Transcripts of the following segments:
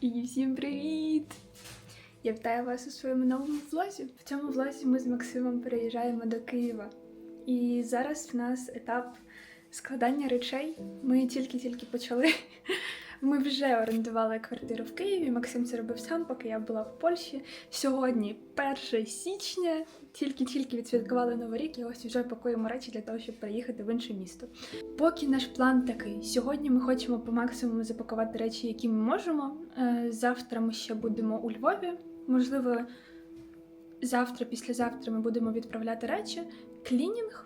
І всім привіт! Я вітаю вас у своєму новому влозі. В цьому влозі ми з Максимом переїжджаємо до Києва. І зараз в нас етап складання речей. Ми тільки-тільки почали. Ми вже орендували квартиру в Києві. Максим це робив сам, поки я була в Польщі. Сьогодні 1 січня, тільки-тільки відсвяткували Новий рік, і ось вже пакуємо речі для того, щоб переїхати в інше місто. Поки наш план такий. Сьогодні ми хочемо по максимуму запакувати речі, які ми можемо. Е, Завтра ми ще будемо у Львові. Можливо, завтра, післязавтра ми будемо відправляти речі, клінінг.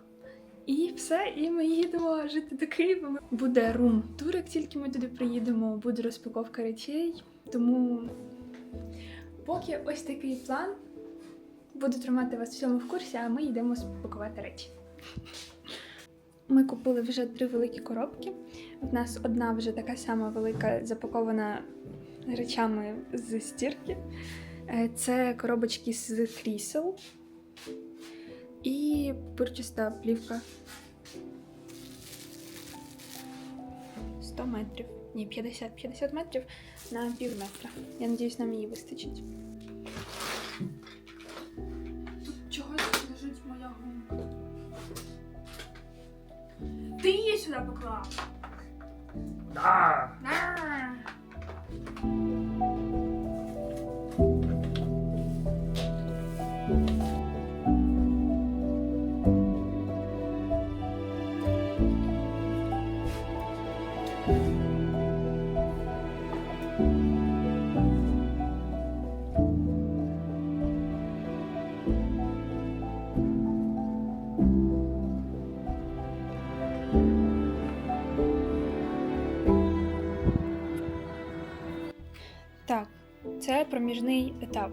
І все, і ми їдемо жити до Києва. Буде рум-тур, як тільки ми туди приїдемо, буде розпаковка речей. Тому поки ось такий план. Буду тримати вас всьому в курсі, а ми йдемо спакувати речі. Ми купили вже три великі коробки. В нас одна вже така сама велика, запакована речами з стірки. Е, Це коробочки з крісел і пурчаста плівка. 100 метрів. Ні, 50, 50 метрів на пів метра. Я надіюсь, нам її вистачить. Тут чогось лежить моя гумка. Ти її сюди поклав? Да. На. Проміжний етап.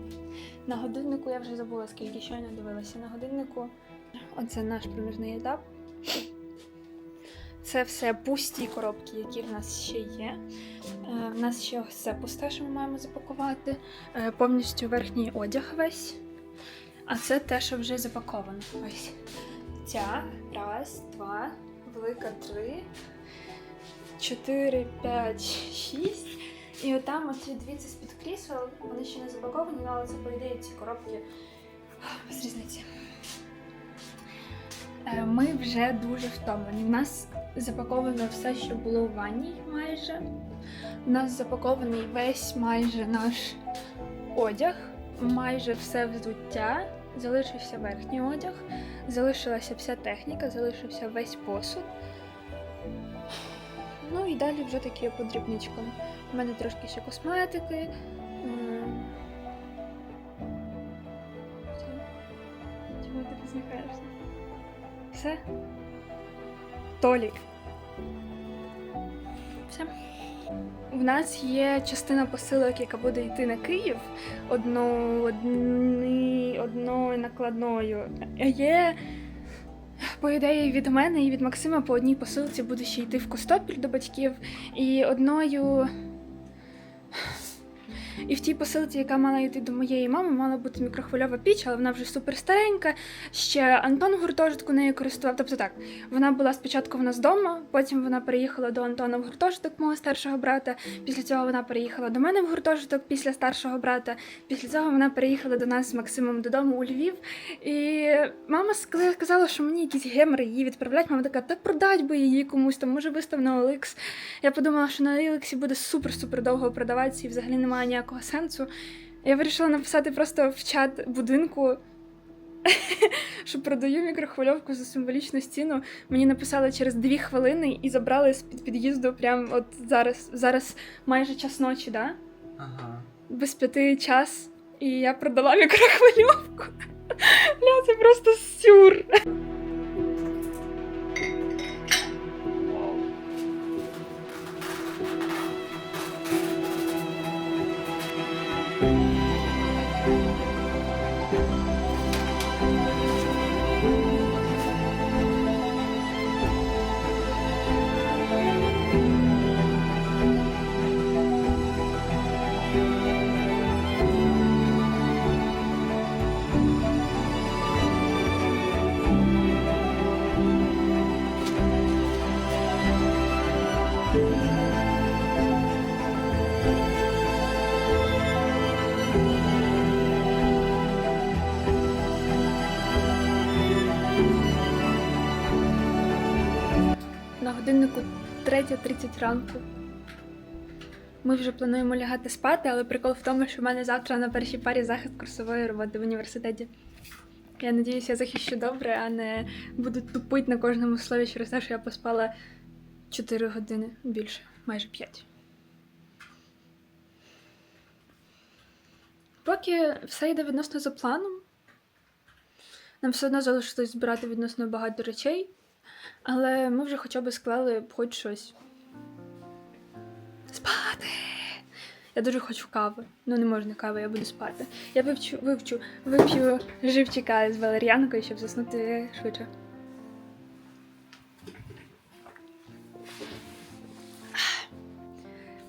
На годиннику я вже забула, скільки щойно дивилася. На годиннику оце наш проміжний етап. Це все пусті коробки, які в нас ще є. Е, В нас ще ось пусте, що ми маємо запакувати. Е, Повністю верхній одяг весь. А це те, що вже запаковано. Ось. Ця. Раз, два, велика три, чотири, п'ять, шість. І отам оці дивіться з-під крісел, вони ще не запаковані, але це, по ідеї, ці коробки без різниці. Е, Ми вже дуже втомлені. У нас запаковано все, що було у ванній майже. У нас запакований весь майже наш одяг, майже все взуття. Залишився верхній одяг, залишилася вся техніка, залишився весь посуд. Ну і далі вже такі по дрібничкам. У мене трошки ще косметики. Чому? Ти посміхаєшся? Все? Толік. Все. В нас є частина посилок, яка буде йти на Київ одно, одні, одною накладною. А Є, по ідеї, від мене і від Максима по одній посилці буде ще йти в Костопіль до батьків, і одною. І в тій посилці, яка мала йти до моєї мами, мала бути мікрохвильова піч, але вона вже супер старенька. Ще Антон в гуртожитку нею користував. Тобто так, вона була спочатку в нас вдома, потім вона переїхала до Антона в гуртожиток мого старшого брата. Після цього вона переїхала до мене в гуртожиток після старшого брата. Після цього вона переїхала до нас з Максимом додому у Львів. І мама ск- сказала, що мені якісь гемори її відправляють. Мама така, та продать би її комусь, там може вистав на OLX. Я подумала, що на OLX буде супер-супер довго продаватися і взагалі немає ніякого сенсу. Я вирішила написати просто в чат будинку. Що продаю мікрохвильовку за символічну стіну. Мені написали через дві хвилини і забрали з під під'їзду прямо от зараз. Зараз майже час ночі, да? Ага. Без п'яти час. І я продала мікрохвильовку. Бля, це просто сюр. Годиннику 3.30 ранку. Ми вже плануємо лягати спати, але прикол в тому, що в мене завтра на першій парі захист курсової роботи в університеті. Я надіюся, я захищу добре, а не буду тупити на кожному слові через те, що я поспала 4 години більше, майже 5. Поки все йде відносно за планом. Нам все одно залишилось збирати відносно багато речей, але ми вже хоча б склали хоч щось. Спати! Я дуже хочу кави. Ну не можна кави, я буду спати. Я вивчу, вивчу, вип'ю живчика з валер'янкою, щоб заснути швидше.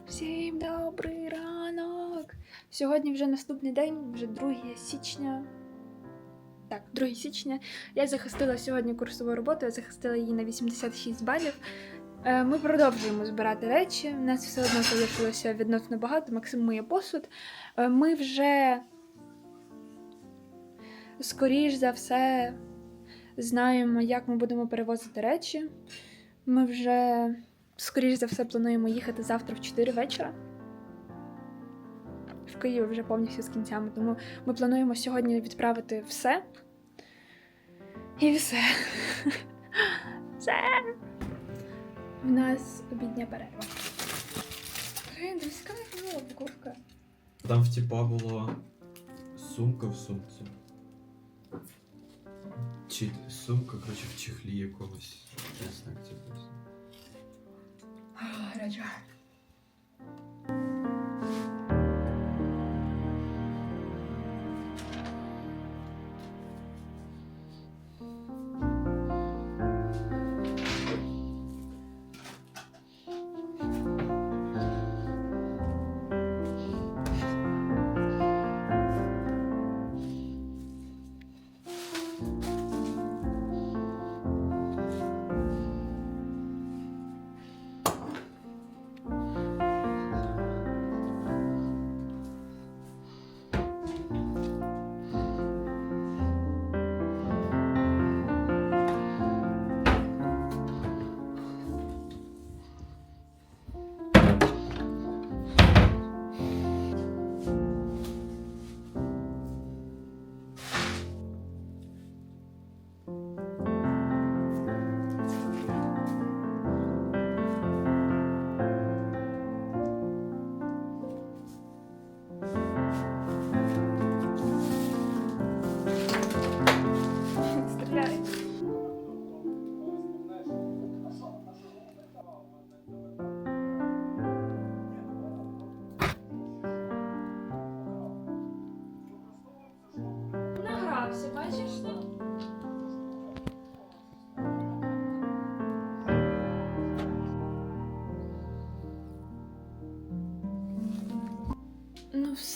Всім добрий ранок! Сьогодні вже наступний день, вже 2 січня. Так, 2 січня. Я захистила сьогодні курсову роботу, я захистила її на 86 балів. Е, Ми продовжуємо збирати речі. У нас все одно залишилося відносно багато. Максим миє посуд. Е, Ми вже, скоріш за все, знаємо, як ми будемо перевозити речі. Ми вже, скоріш за все, плануємо їхати завтра в 4 вечора. В Києві вже повністю з кінцями. Тому ми плануємо сьогодні відправити все. І все. Все. У нас обідня перерва. Дивись, яка упаковка. Там в типа була сумка в сумці. Чи сумка, коротше, в чехлі якогось. Чесно, як це пояснити. Гаряча.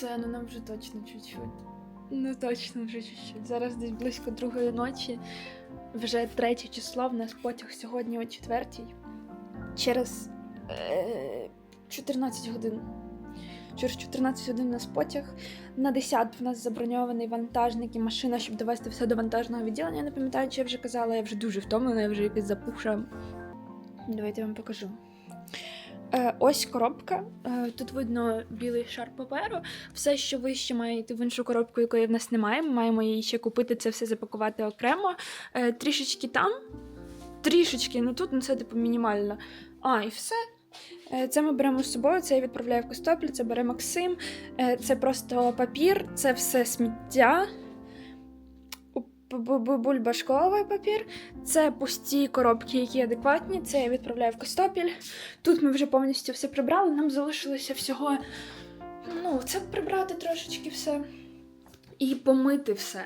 Все, ну нам вже точно чуть-чуть. Ну точно вже чуть-чуть. Зараз десь близько другої ночі. Вже третє число, в нас потяг сьогодні о четвертій. Через е, 14 годин. Через 14 годин у нас потяг. На 10 в нас заброньований вантажник і машина, щоб довести все до вантажного відділення. Я не пам'ятаю, чи я вже казала, я вже дуже втомлена, я вже якась запухша. Давайте я вам покажу. Е, ось коробка. Е, тут видно білий шар паперу. Все, що вище, має йти в іншу коробку, якої в нас немає. Ми маємо її ще купити, це все запакувати окремо. Е, трішечки там. Трішечки, ну тут ну це типу мінімально. А, і все. Це ми беремо з собою, це я відправляю в Костопіль, це бере Максим. Це просто папір, це все сміття. Бульбашковий папір. Це пусті коробки, які адекватні. Це я відправляю в Костопіль. Тут ми вже повністю все прибрали. Нам залишилося всього. Ну, це прибрати трошечки все. І помити все.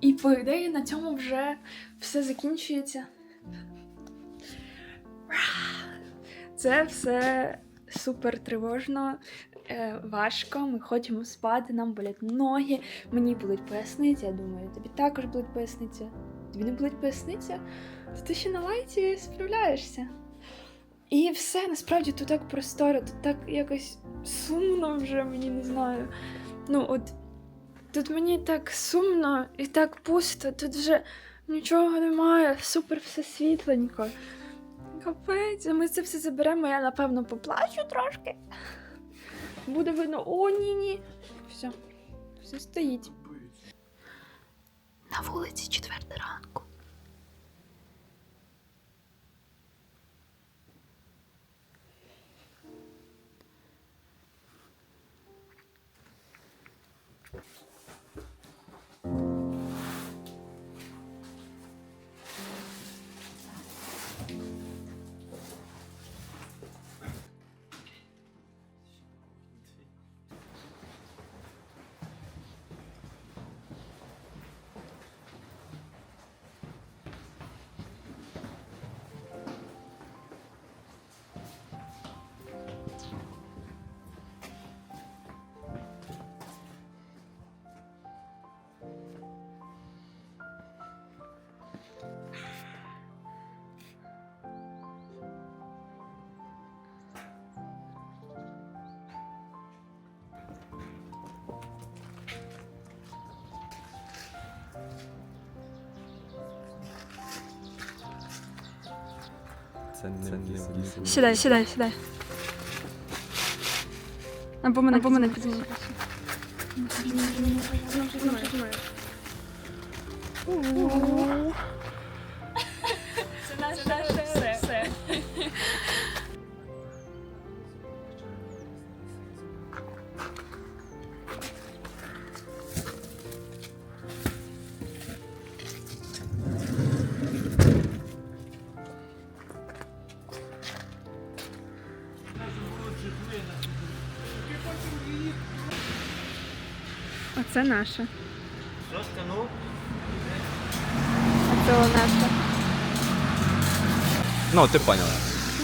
І по ідеї на цьому вже все закінчується. Це все супер тривожно, е, важко. Ми хочемо спати, нам болять ноги, мені болить поясниця. Я думаю, тобі також болить поясниця. Тобі не болить поясниця? То ти ще на лайті справляєшся. І все, насправді тут так просторо, тут так якось сумно вже, мені не знаю. Ну, от Тут мені так сумно і так пусто, тут вже нічого немає, супер все світленько. Капець, ми це все заберемо, я напевно поплачу трошки. Буде видно, о, ні, ні. Все, все стоїть. На вулиці четверта ранку. Сідай, сідай, сідай. Або мене, або мене підіймай. Це Оце наше. Це наше. Ну, ти поняла.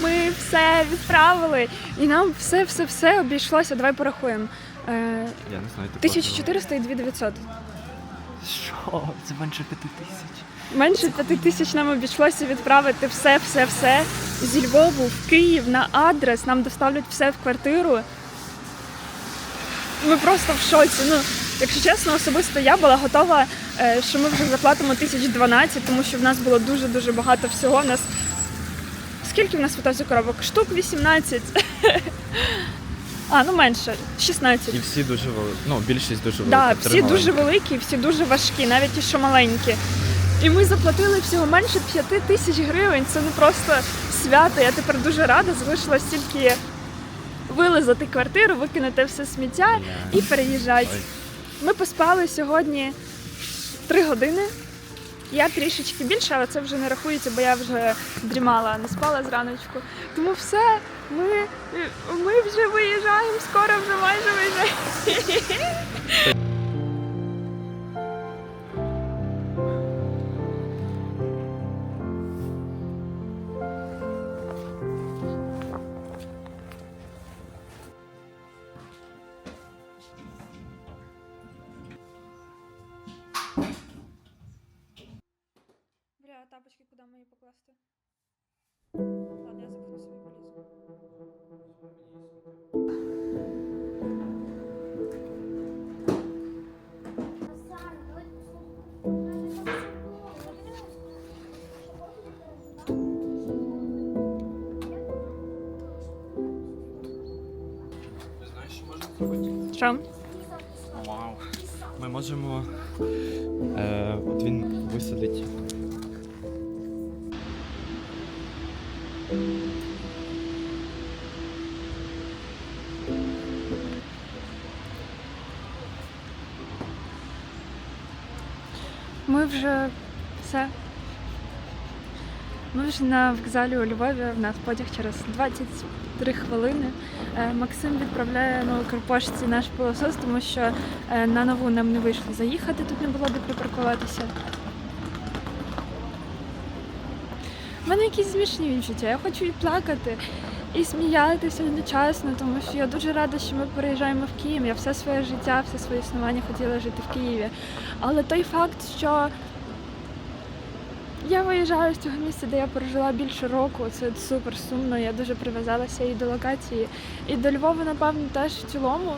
Ми все відправили, і нам все, все, все обійшлося. Давай порахуємо. Е, Я не знаю, ти 1400 і 2900. Що? Це менше п'яти тисяч. Менше п'яти тисяч нам обійшлося відправити все, все, все зі Львову в Київ на адрес. Нам доставлять все в квартиру. Ми просто в шоці. Ну, якщо чесно, особисто я була готова, е, що ми вже заплатимо 1012, тому що в нас було дуже дуже багато всього. У нас скільки в нас в коробок? Штук 18. А, ну менше, 16. І всі дуже великі. Ну, більшість дуже велика. Да, всі дуже великі, всі дуже важкі, навіть ті, що маленькі. І ми заплатили всього менше 5 тисяч гривень. Це ну просто свято. Я тепер дуже рада. Залишилось тільки вилизати квартиру, викинути все сміття і переїжджати. Ми поспали сьогодні 3 години. Я трішечки більше, але це вже не рахується, бо я вже дрімала, не спала зраночку. Тому все, ми, ми вже виїжджаємо, скоро вже майже виїжджаємо. покласти? Ладно, я запхну собі полізу. Що? Вау. Ми можемо. Е, от він висадить. Вже все. Ми вже на вокзалі у Львові. В нас потяг через 23 хвилини. Е, Максим відправляє на Укрпошті наш пилосос, тому що е, на нову нам не вийшло заїхати, тут не було де припаркуватися. У мене якісь смішні відчуття. Я хочу і плакати, і сміятися одночасно, тому що я дуже рада, що ми переїжджаємо в Київ. Я все своє життя, все своє існування хотіла жити в Києві. Але той факт, що я виїжджаю з цього місця, де я прожила більше року, це супер сумно. Я дуже прив'язалася і до локації, і до Львова, напевно, теж в цілому.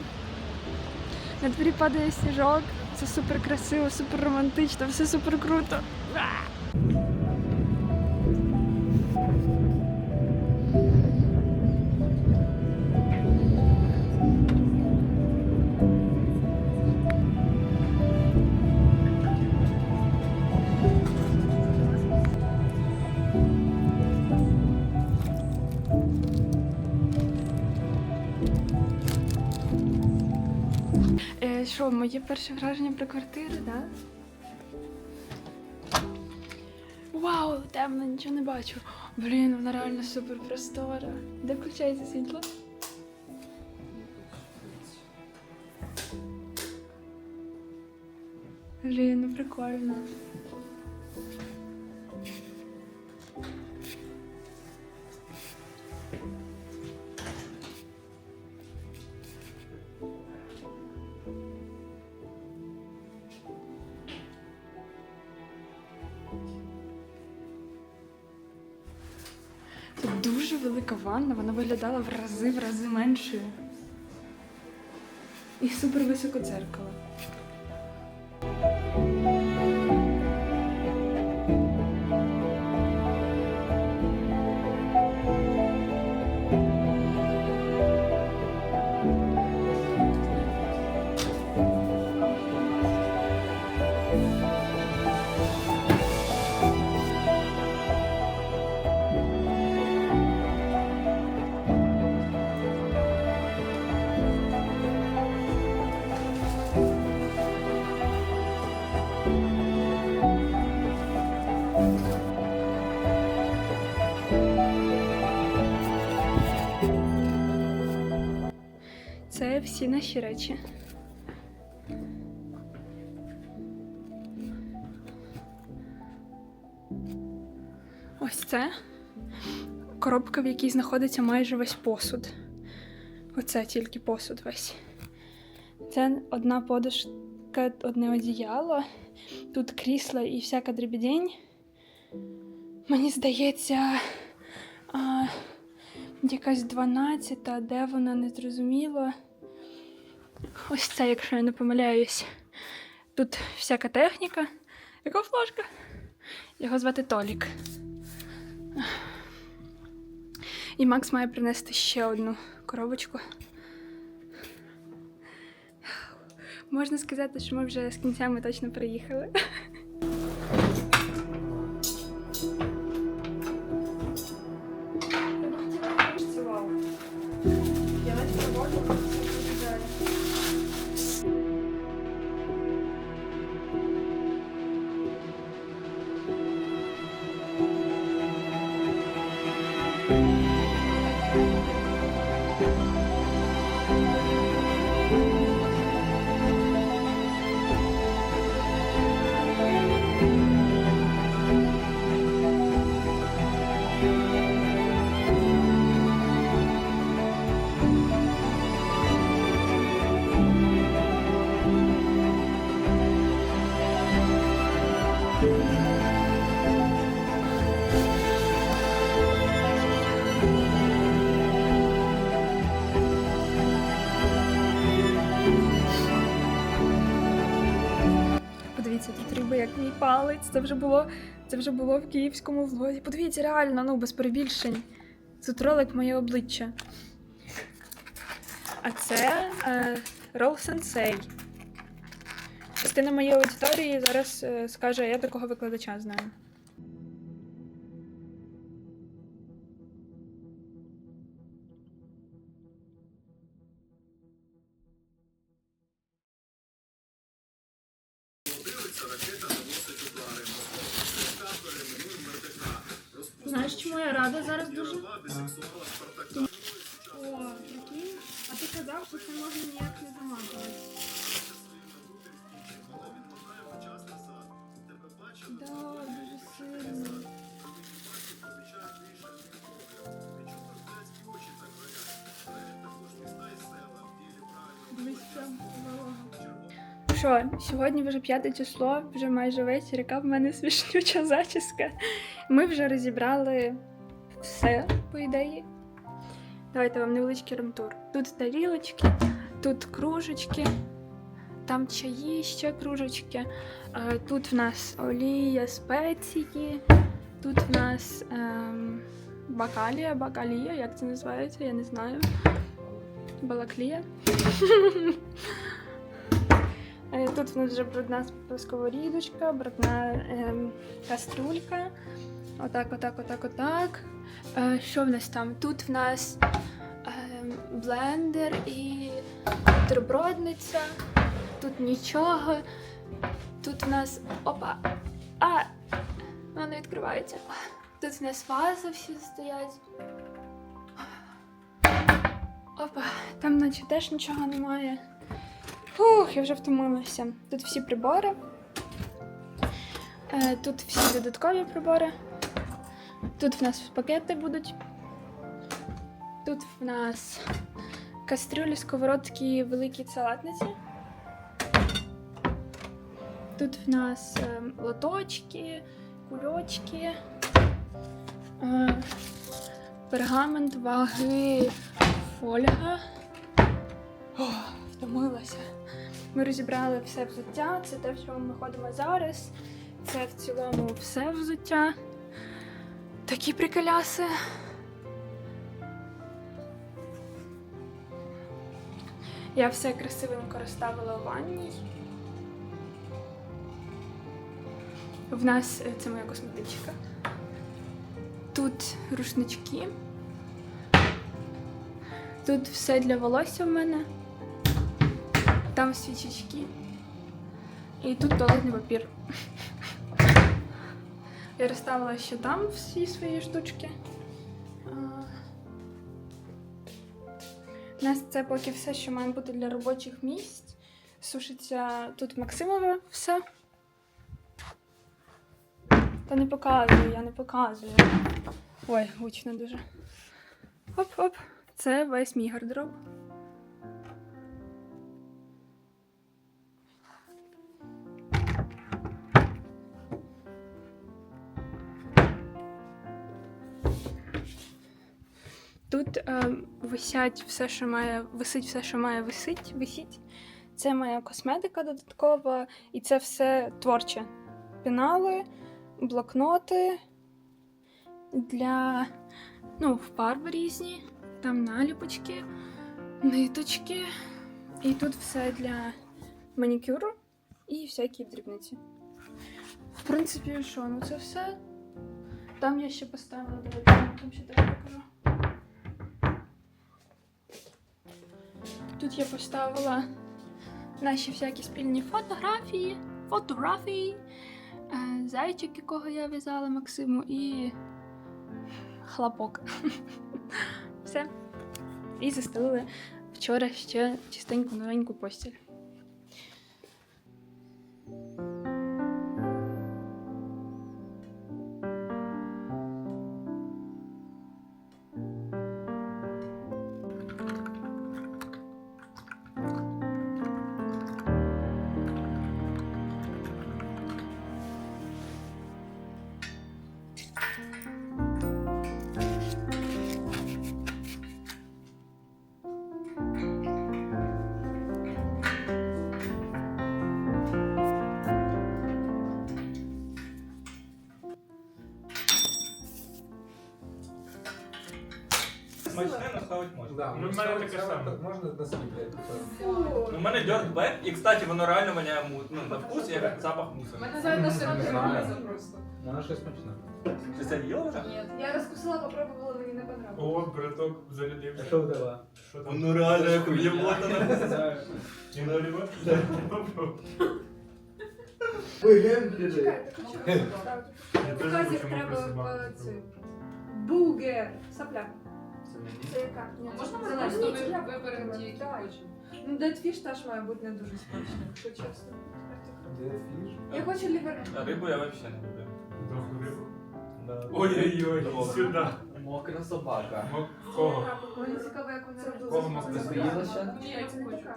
На дворі падає сніжок, Це супер красиво, супер романтично, все супер круто. Моє перше враження про квартиру, так? Вау, темно, нічого не бачу. Блін, вона реально супер простора. Де включається світло? Блін, ну прикольно. Велика ванна, вона виглядала в рази в рази меншою. І супер високо дзеркало. Всі наші речі. Ось це коробка, в якій знаходиться майже весь посуд. Оце тільки посуд весь. Це одна подушка, одне одіяло. Тут крісла і всяка дрібідень. Мені здається, а, якась 12, де вона не зрозуміло. Ось це, якщо я не помиляюсь. Тут всяка техніка. Яка флажка? Його звати Толік. І Макс має принести ще одну коробочку. Можна сказати, що ми вже з кінцями точно приїхали. Мій. Це вже було, це вже було в київському влозі. Подивіться, реально, ну без перебільшень. Тут ролик моє обличчя. А це е, рол сенсей. Частина моєї аудиторії зараз е, скаже, я такого викладача знаю. Рада зараз дуже? О, прикинь. А ти казав, що це можна ніяк не замазувати. Да, дуже сильно. Що, сьогодні вже п'яте число, вже майже вечір, яка в мене смішнюча зачіска. Ми вже розібрали все, по ідеї. Давайте вам невеличкий ремтур. Тут тарілочки, тут кружечки, там чаї, ще кружечки. Е, Тут в нас олія, спеції, тут в нас ем, бакалія, бакалія, як це називається, я не знаю. Балаклія. Е, Тут в нас вже брудна сковорідочка, брудна ем, каструлька. Отак, отак, отак, отак. Е, Що в нас там? Тут в нас ем, блендер і бутербродниця. Тут нічого. Тут в нас. Опа! А! Вона відкривається. Тут в нас вази всі стоять. Опа, там наче теж нічого немає. Фух, я вже втомилася. Тут всі прибори. Е, Тут всі додаткові прибори. Тут в нас пакети будуть. Тут в нас кастрюлі, сковородки, великі салатниці. Тут в нас е, лоточки, кульочки, е, пергамент, ваги, фольга. О, втомилася. Ми розібрали все взуття. Це те, в чому ми ходимо зараз. Це в цілому все взуття. Такі приколяси. Я все красивенько розставила у ванній. В нас е, це моя косметичка. Тут рушнички. Тут все для волосся в мене. Там свічечки. І тут туалетний папір. Я розставила ще там всі свої штучки. У нас це поки все, що має бути для робочих місць. Сушиться тут Максимове все. Та не показую, я не показую. Ой, гучно дуже. Оп-оп. Це весь мій гардероб. Тут е, висять все, що має, висить все, що має висить, висіть. Це моя косметика додаткова, і це все творче. Пенали, блокноти для ну, фарби різні, там наліпочки, ниточки. І тут все для манікюру і всякі дрібниці. В принципі, що, ну це все. Там я ще поставила там ще так покажу. Тут я поставила наші всякі спільні фотографії, фотографії, е, зайчик, якого я в'язала Максиму, і хлопок. Все. І застелили вчора ще чистеньку новеньку постіль. Воно реально воняє му- ну, на вкус, як запах мусора. Мене навіть на сироп Не не знаю. робиться просто. Вона щось смачна. Ти це їла вже? Ні, я розкусила, попробувала, мені не понравилось. О, браток зарядився. А що в тебе? Що там? Ну реально, як уєботана. І наліво? Ви гемпліди. Чекай, ти хочу поставити. Показів треба е, це. Бугер. Сапля. Це яка? Ні, Можна це ми зелена. просто Ні, я виберемо виберу ті, які Давай. хочемо? Ну, дедфіш теж має бути не дуже смачно, якщо чесно. Де? Я хочу лівер. А рибу я взагалі не люблю. Дохлу рибу? Ой-ой-ой, сюди. Мокра собака. Мок- Кого? Мені цікаво, як вона Кого поїла ще? Ні, я не хочу.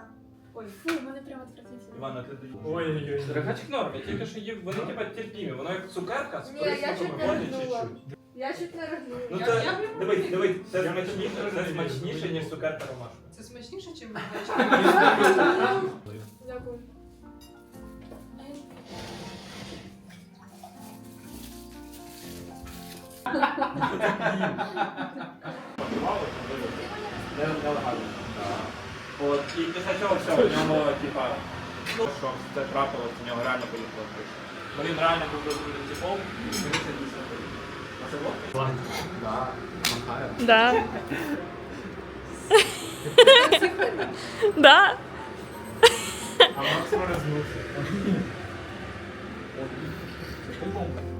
Ой, фу, у мене прямо отвратительно. Івана, ти. Ой-ой-ой. Сирогачик норм, я тільки що їв, вони типа терпімі, воно як цукерка з Ні, я присмаком чуть не води ригнула. чуть-чуть. Я чуть не Ну ригнула. це, Я- я прям дивись, дивись, це смачніше, це смачніше, ніж цукерка ромашка. Це смачніше, ніж Дякую. Не нелегально. От, і після цього все, в ньому, типа, ну, що це трапилось, у нього реально поїхало крыша. Бо він реально був розумним типом, і він це дійсно поїхав. А це було? Да. Да. Да. А. Це бомба.